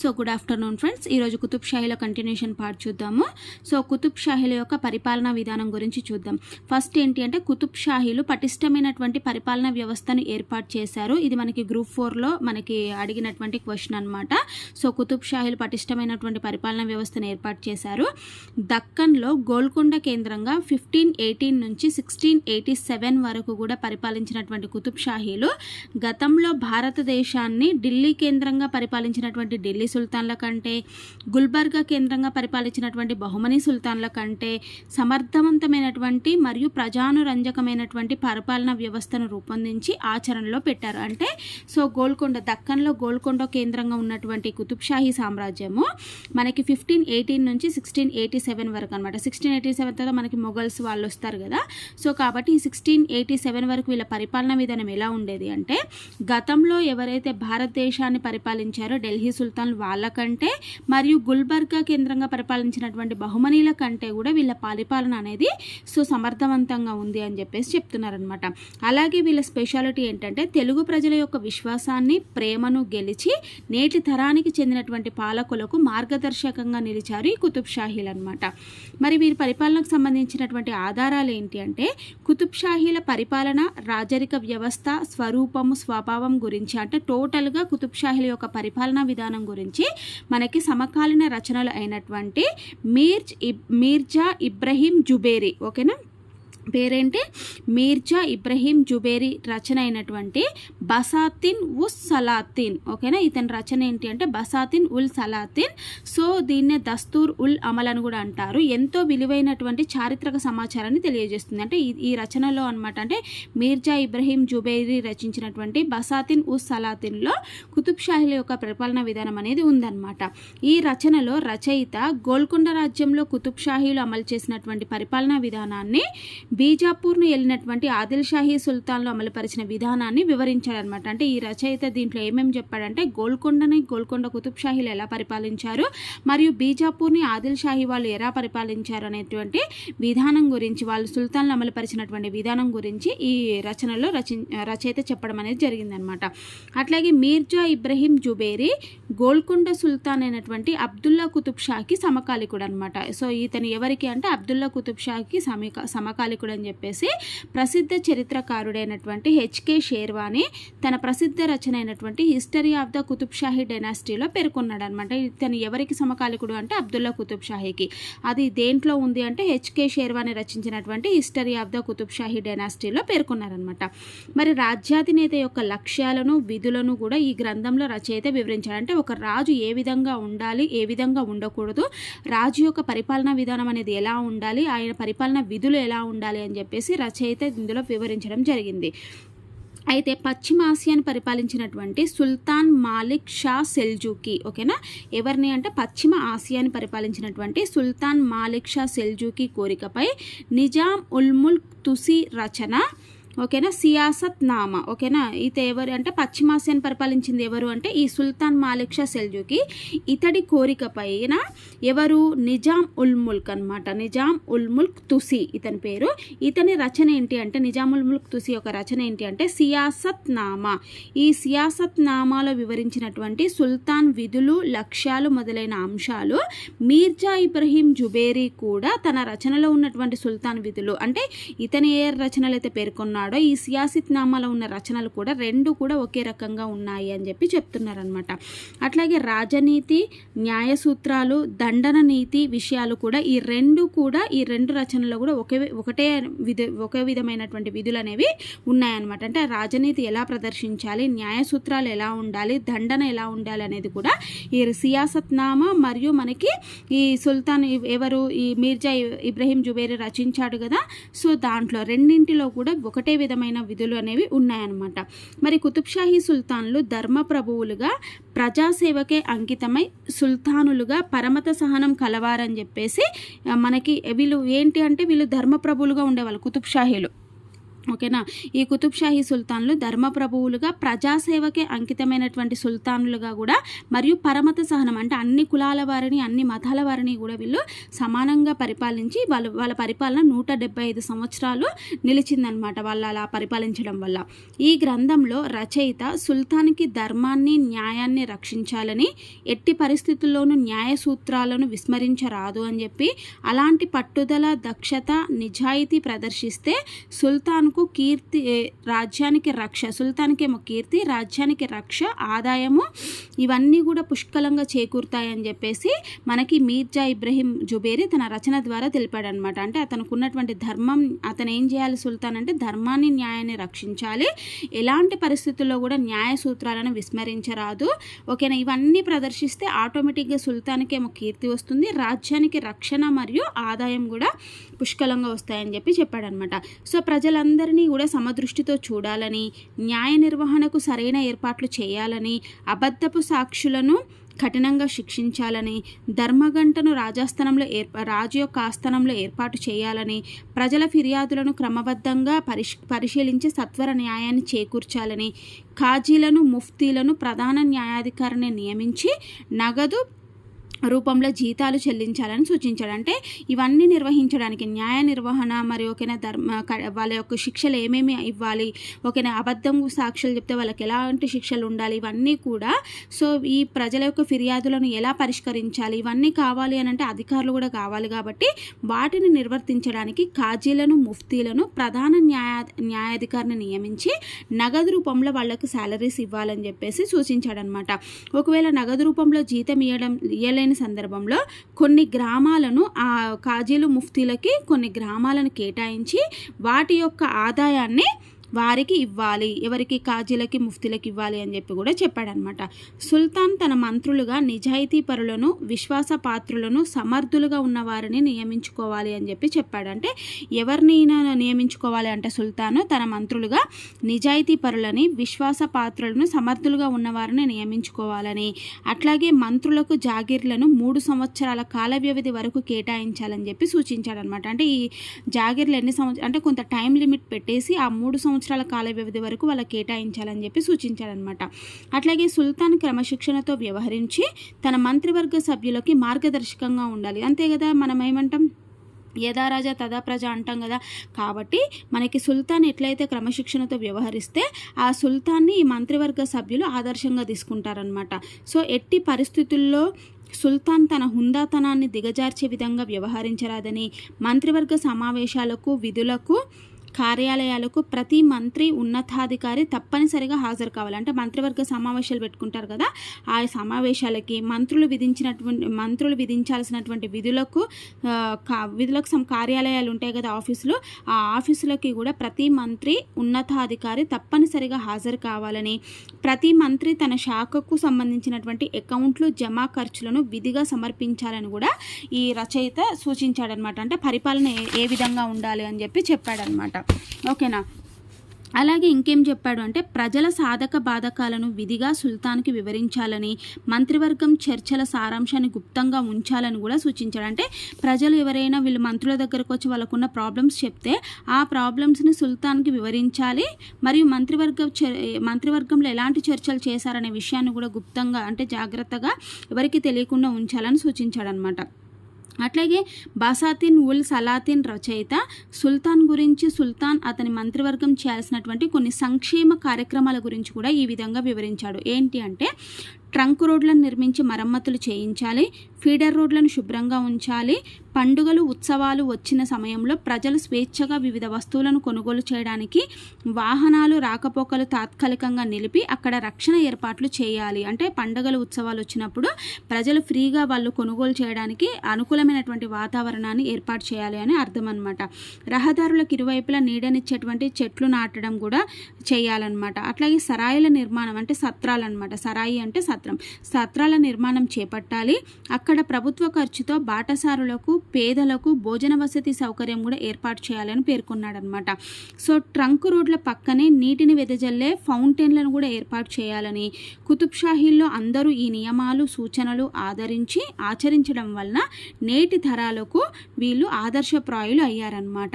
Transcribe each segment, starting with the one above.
So good afternoon friends ఈరోజు కుతుబ్ షాహీలో continuation part చూద్దాము. సో కుతుబ్ షాహీల యొక్క పరిపాలనా విధానం గురించి చూద్దాం. ఫస్ట్ ఏంటి అంటే కుతుబ్ షాహీలు పటిష్టమైనటువంటి పరిపాలనా వ్యవస్థను ఏర్పాటు చేశారు. ఇది మనకి గ్రూప్ ఫోర్లో మనకి అడిగినటువంటి క్వశ్చన్ అనమాట సో కుతుబ్ షాహీలు పటిష్టమైనటువంటి పరిపాలనా వ్యవస్థను ఏర్పాటు చేశారు. దక్కన్లో గోల్కొండ కేంద్రంగా ఫిఫ్టీన్ ఎయిటీన్ నుంచి సిక్స్టీన్ ఎయిటీ సెవెన్ వరకు కూడా పరిపాలించినటువంటి కుతుబ్ షాహీలు గతంలో భారతదేశాన్ని ఢిల్లీ కేంద్రంగా పరిపాలించినటువంటి ఢిల్లీ సుల్తాన్ల కంటే గుల్బర్గా కేంద్రంగా పరిపాలించినటువంటి బహుమని సుల్తాన్ల కంటే సమర్థవంతమైనటువంటి మరియు ప్రజానురంజకమైనటువంటి పరిపాలన వ్యవస్థను రూపొందించి ఆచరణలో పెట్టారు. అంటే సో గోల్కొండ దక్కన్లో గోల్కొండ కేంద్రంగా ఉన్నటువంటి కుతుబ్ షాహీ సామ్రాజ్యము మనకి ఫిఫ్టీన్ ఎయిటీన్ నుంచి సిక్స్టీన్ ఎయిటీ సెవెన్ వరకు అనమాట సిక్స్టీన్ ఎయిటీ సెవెన్ తర్వాత మనకి మొఘల్స్ వాళ్ళు వస్తారు కదా. సో కాబట్టి ఈ సిక్స్టీన్ ఎయిటీ సెవెన్ వరకు వీళ్ళ పరిపాలన విధానం ఎలా ఉండేది అంటే గతంలో ఎవరైతే భారతదేశాన్ని పరిపాలించారో ఢిల్లీ సుల్తాన్ వాళ్ళకంటే మరియు గుల్బర్గా కేంద్రంగా పరిపాలించినటువంటి బహుమనీల కంటే కూడా వీళ్ళ పరిపాలన అనేది సో సమర్థవంతంగా ఉంది అని చెప్పేసి చెప్తున్నారనమాట అలాగే వీళ్ళ స్పెషాలిటీ ఏంటంటే తెలుగు ప్రజల యొక్క విశ్వాసాన్ని ప్రేమను గెలిచి నేటి తరానికి చెందినటువంటి పాలకులకు మార్గదర్శకంగా నిలిచారు ఈ కుతుబ్ షాహీలు అనమాట మరి వీరి పరిపాలనకు సంబంధించినటువంటి ఆధారాలు ఏంటి అంటే కుతుబ్ షాహీల పరిపాలన రాజరిక వ్యవస్థ స్వరూపము స్వభావం గురించి అంటే టోటల్గా కుతుబ్ షాహీల యొక్క పరిపాలనా విధానం గురించి మనకి సమకాలీన రచనలు అయినటువంటి మీర్జ్ ఇబ్ మీర్జా ఇబ్రహీం జుబేరి ఓకేనా? పేరేంటి? మీర్జా ఇబ్రహీం జుబేరి రచన అయినటువంటి బసాతిన్ ఉస్ సలాతిన్. ఓకేనా? ఇతని రచన ఏంటి అంటే బసాతిన్ ఉల్ సలాతిన్. సో దీన్నే దస్తూర్ ఉల్ అమల్ అని కూడా అంటారు. ఎంతో విలువైనటువంటి చారిత్రక సమాచారాన్ని తెలియజేస్తుంది. అంటే ఈ రచనలో అనమాట అంటే మీర్జా ఇబ్రహీం జుబేరి రచించినటువంటి బసాతిన్ ఉస్ సలాతిన్లో కుతుబ్ షాహీల యొక్క పరిపాలన విధానం అనేది ఉందన్నమాట. ఈ రచనలో రచయిత గోల్కొండ రాజ్యంలో కుతుబ్ షాహీలు అమలు చేసినటువంటి పరిపాలనా విధానాన్ని బీజాపూర్ను వెళ్ళినటువంటి ఆదిల్ షాహీ సుల్తాన్లు అమలుపరిచిన విధానాన్ని వివరించాడనమాట అంటే ఈ రచయిత దీంట్లో ఏమేమి చెప్పాడంటే గోల్కొండని గోల్కొండ కుతుబ్షాహీలు ఎలా పరిపాలించారు మరియు బీజాపూర్ని ఆదిల్ షాహీ వాళ్ళు ఎలా పరిపాలించారు అనేటువంటి విధానం గురించి వాళ్ళు సుల్తాన్లు అమలుపరిచినటువంటి విధానం గురించి ఈ రచనలో రచి రచయిత చెప్పడం అనేది జరిగిందనమాట అట్లాగే మీర్జా ఇబ్రహీం జుబేరి గోల్కొండ సుల్తాన్ అయినటువంటి అబ్దుల్లా కుతుబ్ షాకి సమకాలికుడు అనమాట సో ఇతను ఎవరికి అంటే అబ్దుల్లా కుతుబ్ షాకి సమీక సమకాలికుడు అని చెప్పేసి ప్రసిద్ధ చరిత్రకారుడైనటువంటి హెచ్కే షేర్వాని తన ప్రసిద్ధ రచన అయినటువంటి history of the Qutb Shahi డైనాసిటీలో పేర్కొన్నాడు అనమాట తను ఎవరికి సమకాలికుడు అంటే అబ్దుల్లా కుతుబ్ షాహీకి అది దేంట్లో ఉంది అంటే హెచ్కే షేర్వాని రచించినటువంటి history of the Qutb Shahi డైనాసిటీలో పేర్కొన్నారనమాట మరి రాజ్యాధినేత యొక్క లక్ష్యాలను విధులను కూడా ఈ గ్రంథంలో రచయిత వివరించాడు అంటే ఒక రాజు ఏ విధంగా ఉండాలి ఏ విధంగా ఉండకూడదు రాజు యొక్క పరిపాలనా విధానం అనేది ఎలా ఉండాలి ఆయన పరిపాలన విధులు ఎలా ఉండాలి అని చెప్పేసి రచయిత ఇందులో వివరించడం జరిగింది. అయితే పశ్చిమ ఆసియాను పరిపాలించినటువంటి సుల్తాన్ మాలిక్ షా సెల్జూకి ఓకేనా? ఎవరిని అంటే పశ్చిమ ఆసియాని పరిపాలించినటువంటి సుల్తాన్ మాలిక్ షా సెల్జూకి కోరికపై నిజాం ఉల్ముల్ తుసి రచన ఓకేనా? సియాసత్ నామా ఓకేనా? ఇత ఎవరు అంటే పశ్చిమాసియాను పరిపాలించింది ఎవరు అంటే ఈ సుల్తాన్ మాలిక్ షా సెల్జుకి ఇతడి కోరిక పైన ఎవరు? నిజాం ఉల్ ముల్క్ అనమాట నిజాం ఉల్ ముల్క్ తుసి ఇతని పేరు. ఇతని రచన ఏంటి అంటే నిజాం ఉల్ ముల్క్ తుసి యొక్క రచన ఏంటి అంటే సియాసత్ నామా ఈ సియాసత్ నామాలో వివరించినటువంటి సుల్తాన్ విధులు లక్ష్యాలు మొదలైన అంశాలు మీర్జా ఇబ్రహీం జుబేరీ కూడా తన రచనలో ఉన్నటువంటి సుల్తాన్ విధులు అంటే ఇతని ఏ రచనలు అయితే పేర్కొన్నాడు ఉన్నాడో ఈ సియాసిత్ నామాలో ఉన్న రచనలు కూడా రెండు కూడా ఒకే రకంగా ఉన్నాయి అని చెప్పి చెప్తున్నారనమాట అట్లాగే రాజనీతి న్యాయ సూత్రాలు దండన నీతి విషయాలు కూడా ఈ రెండు కూడా ఈ రెండు రచనలు కూడా ఒకే ఒకటే విధ ఒకే విధమైనటువంటి విధులు అనేవి ఉన్నాయన్నమాట. అంటే రాజనీతి ఎలా ప్రదర్శించాలి న్యాయ సూత్రాలు ఎలా ఉండాలి దండన ఎలా ఉండాలి అనేది కూడా ఈ సియాసత్నామా మరియు మనకి ఈ సుల్తాన్ ఎవరు? ఈ మీర్జా ఇబ్రహీం జుబేరి రచించాడు కదా. సో దాంట్లో రెండింటిలో కూడా ఒకటే విధమైన విధులు అనేవి ఉన్నాయన్నమాట. మరి కుతుబ్షాహీ సుల్తాన్లు ధర్మ ప్రభువులుగా ప్రజాసేవకే అంకితమై సుల్తానులుగా పరమత సహనం కలవారని చెప్పేసి మనకి వీళ్ళు ఏంటి అంటే వీళ్ళు ధర్మ ప్రభువులుగా ఉండేవాళ్ళు కుతుబ్షాహీలు. ఓకేనా? ఈ కుతుబ్షాహీ సుల్తాన్లు ధర్మప్రభువులుగా ప్రజాసేవకే అంకితమైనటువంటి సుల్తాన్లుగా కూడా మరియు పరమత సహనం అంటే అన్ని కులాల వారిని అన్ని మతాల వారిని కూడా వీళ్ళు సమానంగా పరిపాలించి వాళ్ళ వాళ్ళ పరిపాలన నూట డెబ్బై ఐదు సంవత్సరాలు నిలిచిందనమాట వాళ్ళు అలా పరిపాలించడం వల్ల. ఈ గ్రంథంలో రచయిత సుల్తాన్కి ధర్మాన్ని న్యాయాన్ని రక్షించాలని ఎట్టి పరిస్థితుల్లోనూ న్యాయ సూత్రాలను విస్మరించరాదు అని చెప్పి అలాంటి పట్టుదల దక్షత నిజాయితీ ప్రదర్శిస్తే సుల్తాన్ సుల్తాన్కు కీర్తి రాజ్యానికి రక్ష సుల్తాన్కేమో కీర్తి రాజ్యానికి రక్ష ఆదాయము ఇవన్నీ కూడా పుష్కలంగా చేకూరుతాయని చెప్పేసి మనకి మీర్జా ఇబ్రహీం జుబేరి తన రచన ద్వారా తెలిపాడనమాట అంటే అతనుకున్నటువంటి ధర్మం అతను ఏం చేయాలి సుల్తాన్ అంటే ధర్మాన్ని న్యాయాన్ని రక్షించాలి. ఎలాంటి పరిస్థితుల్లో కూడా న్యాయ సూత్రాలను విస్మరించరాదు. ఓకేనా? ఇవన్నీ ప్రదర్శిస్తే ఆటోమేటిక్గా సుల్తాన్కేమో కీర్తి వస్తుంది రాజ్యానికి రక్షణ మరియు ఆదాయం కూడా పుష్కలంగా వస్తాయని చెప్పి చెప్పాడనమాట సో ప్రజలందరూ అందరినీ కూడా సమదృష్టితో చూడాలని న్యాయ నిర్వహణకు సరైన ఏర్పాట్లు చేయాలని అబద్ధపు సాక్షులను కఠినంగా శిక్షించాలని ధర్మగంటను రాజాస్థానంలో ఏర్పా రాజు యొక్క ఆస్థానంలో ఏర్పాటు చేయాలని ప్రజల ఫిర్యాదులను క్రమబద్ధంగా పరిష్ పరిశీలించి సత్వర న్యాయాన్ని చేకూర్చాలని ఖాజీలను ముఫ్తీలను ప్రధాన న్యాయాధికారిని నియమించి నగదు రూపంలో జీతాలు చెల్లించాలని సూచించాడు. అంటే ఇవన్నీ నిర్వహించడానికి న్యాయ నిర్వహణ మరి ఓకేనా ధర్మ వాళ్ళ యొక్క శిక్షలు ఏమేమి ఇవ్వాలి ఓకేనా అబద్ధం సాక్షులు చెప్తే వాళ్ళకి ఎలాంటి శిక్షలు ఉండాలి ఇవన్నీ కూడా సో ఈ ప్రజల యొక్క ఫిర్యాదులను ఎలా పరిష్కరించాలి ఇవన్నీ కావాలి అని అంటే అధికారులు కూడా కావాలి కాబట్టి వాటిని నిర్వర్తించడానికి కాజీలను ముఫ్తీలను ప్రధాన న్యాయ న్యాయాధికారిని నియమించి నగదు రూపంలో వాళ్ళకు శాలరీస్ ఇవ్వాలని చెప్పేసి సూచించాడనమాట ఒకవేళ నగదు రూపంలో జీతం ఇవ్వడం ఇవ్వలేని లేని సందర్భంలో కొన్ని గ్రామాలను ఆ కాజీలు ముఫ్తీలకి కొన్ని గ్రామాలను కేటాయించి వాటి యొక్క ఆదాయాన్ని వారికి ఇవ్వాలి ఎవరికి కాజీలకి ముఫ్తీలకి ఇవ్వాలి అని చెప్పి కూడా చెప్పాడనమాట. సుల్తాన్ తన మంత్రులుగా నిజాయితీ పరులను విశ్వాస పాత్రులను సమర్థులుగా ఉన్న వారిని నియమించుకోవాలి అని చెప్పి చెప్పాడంటే ఎవరిని నియమించుకోవాలి అంటే సుల్తాను తన మంత్రులుగా నిజాయితీ పరులని విశ్వాస పాత్రులను సమర్థులుగా ఉన్నవారిని నియమించుకోవాలని అట్లాగే మంత్రులకు జాగీర్లను మూడు సంవత్సరాల కాల వ్యవధి వరకు కేటాయించాలని చెప్పి సూచించాడనమాట. అంటే ఈ జాగీర్లు ఎన్ని సంవత్సరాలు అంటే కొంత టైం లిమిట్ పెట్టేసి ఆ మూడు సంవత్సరాలు సంవత్సరాల కాల వ్యవధి వరకు వాళ్ళ కేటాయించాలని చెప్పి సూచించాడనమాట అట్లాగే సుల్తాన్ క్రమశిక్షణతో వ్యవహరించి తన మంత్రివర్గ సభ్యులకి మార్గదర్శకంగా ఉండాలి. అంతే కదా మనం ఏమంటాం? యథా రాజా తదా ప్రజ అంటాం కదా. కాబట్టి మనకి సుల్తాన్ ఎట్లయితే క్రమశిక్షణతో వ్యవహరిస్తే ఆ సుల్తాన్ని ఈ మంత్రివర్గ సభ్యులు ఆదర్శంగా తీసుకుంటారనమాట సో ఎట్టి పరిస్థితుల్లో సుల్తాన్ తన హుందాతనాన్ని దిగజార్చే విధంగా వ్యవహరించరాదని మంత్రివర్గ సమావేశాలకు విధులకు కార్యాలయాలకు ప్రతి మంత్రి ఉన్నతాధికారి తప్పనిసరిగా హాజరు కావాలి. అంటే మంత్రివర్గ సమావేశాలు పెట్టుకుంటారు కదా. ఆ సమావేశాలకి మంత్రులు విధించినటువంటి మంత్రులు విధించాల్సినటువంటి విధులకు విధులకు సమ కార్యాలయాలు ఉంటాయి కదా ఆఫీసులు. ఆ ఆఫీసులకి కూడా ప్రతి మంత్రి ఉన్నతాధికారి తప్పనిసరిగా హాజరు కావాలని ప్రతి మంత్రి తన శాఖకు సంబంధించినటువంటి అకౌంట్లు జమా ఖర్చులను విధిగా సమర్పించాలని కూడా ఈ రచయిత సూచించాడనమాట. అంటే పరిపాలన ఏ విధంగా ఉండాలి అని చెప్పి చెప్పాడనమాట. ఓకేనా? అలాగే ఇంకేం చెప్పాడు అంటే ప్రజల సాధక బాధకాలను విధిగా సుల్తాన్కి వివరించాలని మంత్రివర్గం చర్చల సారాంశాన్ని గుప్తంగా ఉంచాలని కూడా సూచించాడు. అంటే ప్రజలు ఎవరైనా వీళ్ళు మంత్రుల దగ్గరకు వచ్చి వాళ్ళకున్న ప్రాబ్లమ్స్ చెప్తే ఆ ప్రాబ్లమ్స్ని సుల్తాన్కి వివరించాలి. మరియు మంత్రివర్గ మంత్రివర్గంలో ఎలాంటి చర్చలు చేశారనే విషయాన్ని కూడా గుప్తంగా అంటే జాగ్రత్తగా ఎవరికి తెలియకుండా ఉంచాలని సూచించాడనమాట అట్లాగే బాసాతిన్ ఉల్ సలాతిన్ రచయిత సుల్తాన్ గురించి సుల్తాన్ అతని మంత్రివర్గం చేయాల్సినటువంటి కొన్ని సంక్షేమ కార్యక్రమాల గురించి కూడా ఈ విధంగా వివరించాడు. ఏంటి అంటే ట్రంక్ రోడ్లను నిర్మించి మరమ్మతులు చేయించాలి ఫీడర్ రోడ్లను శుభ్రంగా ఉంచాలి పండుగలు ఉత్సవాలు వచ్చిన సమయంలో ప్రజలు స్వేచ్ఛగా వివిధ వస్తువులను కొనుగోలు చేయడానికి వాహనాలు రాకపోకలు తాత్కాలికంగా నిలిపి అక్కడ రక్షణ ఏర్పాట్లు చేయాలి. అంటే పండుగలు ఉత్సవాలు వచ్చినప్పుడు ప్రజలు ఫ్రీగా వాళ్ళు కొనుగోలు చేయడానికి అనుకూలమైనటువంటి వాతావరణాన్ని ఏర్పాటు చేయాలి అని అర్థం అనమాట రహదారులకు ఇరువైపులా నీడనిచ్చేటువంటి చెట్లు నాటడం కూడా చేయాలన్నమాట. అట్లాగే సరాయిల నిర్మాణం అంటే సత్రాలు అనమాట సరాయి అంటే సత్ మాత్రం. సత్రాల నిర్మాణం చేపట్టాలి. అక్కడ ప్రభుత్వ ఖర్చుతో బాటసారులకు పేదలకు భోజన వసతి సౌకర్యం కూడా ఏర్పాటు చేయాలని పేర్కొన్నాడనమాట సో ట్రంక్ రోడ్ల పక్కనే నీటిని వెదజల్లే ఫౌంటైన్లను కూడా ఏర్పాటు చేయాలని కుతుబ్షాహీల్లో అందరూ ఈ నియమాలు సూచనలు ఆదరించి ఆచరించడం వలన నేటి తరాలకు వీళ్ళు ఆదర్శప్రాయులు అయ్యారనమాట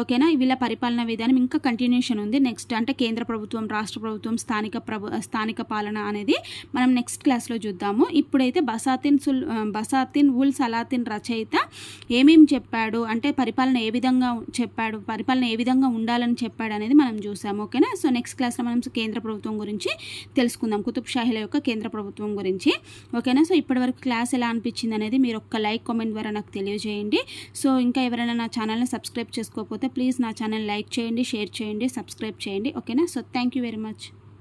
ఓకేనా? వీళ్ళ పరిపాలన విధానం ఇంకా కంటిన్యూషన్ ఉంది. నెక్స్ట్ అంటే కేంద్ర ప్రభుత్వం రాష్ట్ర ప్రభుత్వం స్థానిక ప్రభు స్థానిక పాలన అనేది మనం నెక్స్ట్ నెక్స్ట్ క్లాస్లో చూద్దాము. ఇప్పుడైతే బసాతిన్ సుల్ బసాతిన్ ఉల్ సలాతిన్ రచయిత ఏమేమి చెప్పాడు? అంటే పరిపాలన ఏ విధంగా చెప్పాడు? పరిపాలన ఏ విధంగా ఉండాలని చెప్పాడు అనేది మనం చూసాము. ఓకేనా? సో నెక్స్ట్ క్లాస్లో మనం కేంద్ర ప్రభుత్వం గురించి తెలుసుకుందాం. కుతుబ్ షాహీల యొక్క కేంద్ర ప్రభుత్వం గురించి. ఓకేనా? సో ఇప్పటివరకు క్లాస్ ఎలా అనిపించింది అనేది మీరు ఒక్క లైక్ కామెంట్ ద్వారా నాకు తెలియజేయండి. సో ఇంకా ఎవరైనా నా ఛానల్ని సబ్స్క్రైబ్ చేసుకోకపోతే ప్లీజ్ నా ఛానల్ లైక్ చేయండి షేర్ చేయండి సబ్స్క్రైబ్ చేయండి. ఓకేనా? So thank you very much.